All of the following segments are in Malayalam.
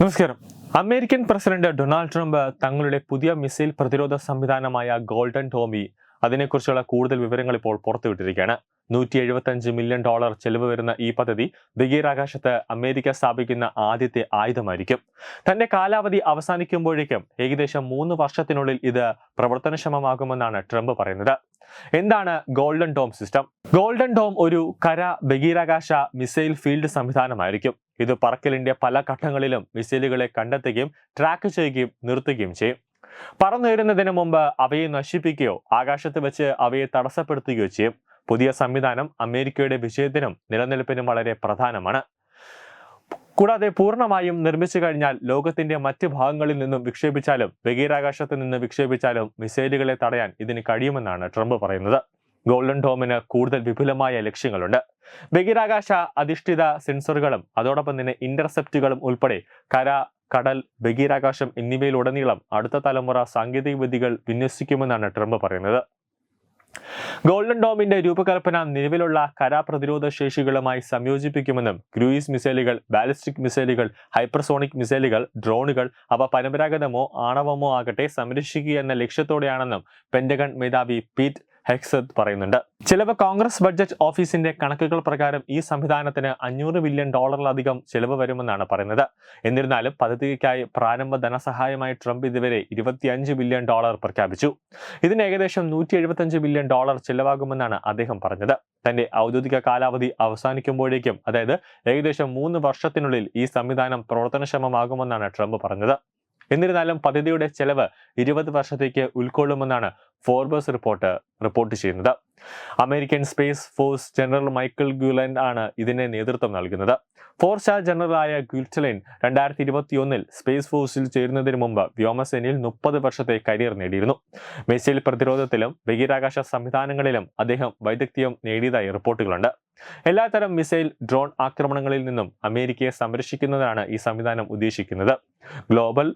നമസ്കാരം. അമേരിക്കൻ പ്രസിഡന്റ് ഡൊണാൾഡ് ട്രംപ് തങ്ങളുടെ പുതിയ മിസൈൽ പ്രതിരോധ സംവിധാനമായ ഗോൾഡൻ ടോമി അതിനെക്കുറിച്ചുള്ള കൂടുതൽ വിവരങ്ങൾ ഇപ്പോൾ പുറത്തുവിട്ടിരിക്കുകയാണ്. നൂറ്റി എഴുപത്തഞ്ച് മില്യൺ ഡോളർ ചെലവ് വരുന്ന ഈ പദ്ധതി ബഹിരാകാശത്ത് അമേരിക്ക സ്ഥാപിക്കുന്ന ആദ്യത്തെ ആയുധമായിരിക്കും. തന്റെ കാലാവധി അവസാനിക്കുമ്പോഴേക്കും ഏകദേശം മൂന്ന് വർഷത്തിനുള്ളിൽ ഇത് പ്രവർത്തനക്ഷമമാകുമെന്നാണ് ട്രംപ് പറയുന്നത്. എന്താണ് golden dome system? Golden dome ഒരു കര ബഹിരാകാശ മിസൈൽ ഫീൽഡ് സംവിധാനമായിരിക്കും. ഇത് പറക്കലിന്റെ പല ഘട്ടങ്ങളിലും മിസൈലുകളെ കണ്ടെത്തുകയും ട്രാക്ക് ചെയ്യുകയും നിർത്തുകയും ചെയ്യും. പറന്നുയരുന്നതിന് മുമ്പ് അവയെ നശിപ്പിക്കുകയോ ആകാശത്ത് വെച്ച് അവയെ തടസ്സപ്പെടുത്തുകയോ ചെയ്യും. പുതിയ സംവിധാനം അമേരിക്കയുടെ വിജയത്തിനും നിലനിൽപ്പിനും വളരെ പ്രധാനമാണ്. കൂടാതെ പൂർണമായും നിർമ്മിച്ചു കഴിഞ്ഞാൽ ലോകത്തിന്റെ മറ്റ് ഭാഗങ്ങളിൽ നിന്നും വിക്ഷേപിച്ചാലും ബഹിരാകാശത്ത് നിന്ന് വിക്ഷേപിച്ചാലും മിസൈലുകളെ തടയാൻ ഇതിന് കഴിയുമെന്നാണ് ട്രംപ് പറയുന്നത്. ഗോൾഡൻ ഡോമിന് കൂടുതൽ വിപുലമായ ലക്ഷ്യങ്ങളുണ്ട്. ബഹിരാകാശ അധിഷ്ഠിത സെൻസറുകളും അതോടൊപ്പം തന്നെ ഇന്റർസെപ്റ്റുകളും ഉൾപ്പെടെ കര കടൽ ബഹിരാകാശം എന്നിവയിലുടനീളം അടുത്ത തലമുറ സാങ്കേതിക വിദ്യകൾ വിന്യസിക്കുമെന്നാണ് ട്രംപ് പറയുന്നത്. ഗോൾഡൻ ഡോമിന്റെ രൂപകൽപ്പന നിലവിലുള്ള കരാപ്രതിരോധ ശേഷികളുമായി സംയോജിപ്പിക്കുമെന്നും ക്രൂയിസ് മിസൈലുകൾ ബാലിസ്റ്റിക് മിസൈലുകൾ ഹൈപ്പർസോണിക് മിസൈലുകൾ ഡ്രോണുകൾ അവ പരമ്പരാഗതമോ ആണവമോ ആകട്ടെ സംരക്ഷിക്കുക എന്ന ലക്ഷ്യത്തോടെയാണെന്നും പെന്റഗൺ മേധാവി പീറ്റ് ഹെക്സത്ത് പറയുന്നുണ്ട്. ചിലവ് കോൺഗ്രസ് ബഡ്ജറ്റ് ഓഫീസിന്റെ കണക്കുകൾ പ്രകാരം ഈ സംവിധാനത്തിന് അഞ്ഞൂറ് ബില്യൺ ഡോളറിലധികം ചിലവ് വരുമെന്നാണ് പറയുന്നത്. എന്നിരുന്നാലും പദ്ധതിക്കായി പ്രാരംഭ ധനസഹായമായി ട്രംപ് ഇതുവരെ ഇരുപത്തിയഞ്ച് ബില്യൺ ഡോളർ പ്രഖ്യാപിച്ചു. ഇതിന് ഏകദേശം നൂറ്റി എഴുപത്തഞ്ച് ബില്യൺ ഡോളർ ചിലവാകുമെന്നാണ് അദ്ദേഹം പറഞ്ഞത്. തന്റെ ഔദ്യോഗിക കാലാവധി അവസാനിക്കുമ്പോഴേക്കും അതായത് ഏകദേശം മൂന്ന് വർഷത്തിനുള്ളിൽ ഈ സംവിധാനം പ്രവർത്തനക്ഷമമാകുമെന്നാണ് ട്രംപ് പറഞ്ഞത്. എന്നിരുന്നാലും പദ്ധതിയുടെ ചെലവ് ഇരുപത് വർഷത്തേക്ക് ഉൾക്കൊള്ളുമെന്നാണ് ഫോർബസ് റിപ്പോർട്ട് റിപ്പോർട്ട് ചെയ്യുന്നത്. American space force general Michael Guetlein ആണ് ഇതിന് നേതൃത്വം നൽകുന്നത്. ഫോർ സ്റ്റാർ ജനറലായ ഗ്യുൽറ്റലിൻ രണ്ടായിരത്തി ഇരുപത്തിയൊന്നിൽ സ്പേസ് ഫോഴ്സിൽ ചേരുന്നതിന് മുമ്പ് വ്യോമസേനയിൽ മുപ്പത് വർഷത്തെ കരിയർ നേടിയിരുന്നു. മിസൈൽ പ്രതിരോധത്തിലും ബഹിരാകാശ സംവിധാനങ്ങളിലും അദ്ദേഹം വൈദഗ്ധ്യം നേടിയതായി റിപ്പോർട്ടുകളുണ്ട്. എല്ലാത്തരം മിസൈൽ ഡ്രോൺ ആക്രമണങ്ങളിൽ നിന്നും അമേരിക്കയെ സംരക്ഷിക്കുന്നതാണ് ഈ സംവിധാനം ഉദ്ദേശിക്കുന്നത്. ഗ്ലോബൽ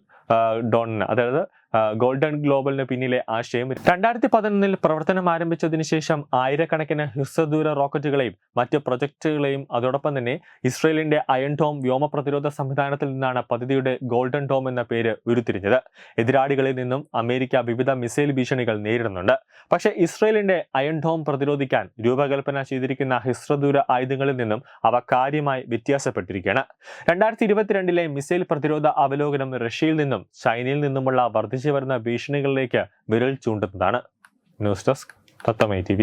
ഡോണിന് അതായത് ആ, golden ഗ്ലോബലിന് പിന്നിലെ ആശയം. രണ്ടായിരത്തി പതിനൊന്നിൽ പ്രവർത്തനം ആരംഭിച്ചതിന് ശേഷം ആയിരക്കണക്കിന് ഹ്രസ്വദൂര റോക്കറ്റുകളെയും മറ്റ് പ്രൊജക്ടുകളെയും അതോടൊപ്പം തന്നെ ഇസ്രയേലിന്റെ അയൺ ടോം വ്യോമ പ്രതിരോധ സംവിധാനത്തിൽ നിന്നാണ് പദ്ധതിയുടെ ഗോൾഡൻ ടോം എന്ന പേര് ഉരുത്തിരിഞ്ഞത്. എതിരാളികളിൽ നിന്നും അമേരിക്ക വിവിധ മിസൈൽ ഭീഷണികൾ നേരിടുന്നുണ്ട്. പക്ഷേ ഇസ്രയേലിന്റെ അയൺ ടോം പ്രതിരോധിക്കാൻ രൂപകൽപ്പന ചെയ്തിരിക്കുന്ന ഹ്രസ്വദൂര ആയുധങ്ങളിൽ നിന്നും അവ കാര്യമായി വ്യത്യാസപ്പെട്ടിരിക്കുകയാണ്. രണ്ടായിരത്തി ഇരുപത്തിരണ്ടിലെ മിസൈൽ പ്രതിരോധ അവലോകനം റഷ്യയിൽ നിന്നും ചൈനയിൽ നിന്നുമുള്ള വരുന്ന ഭീഷണികളിലേക്ക് വിരൽ ചൂണ്ടുന്നതാണ്. ന്യൂസ് ഡെസ്ക് തത്തമൈ ടി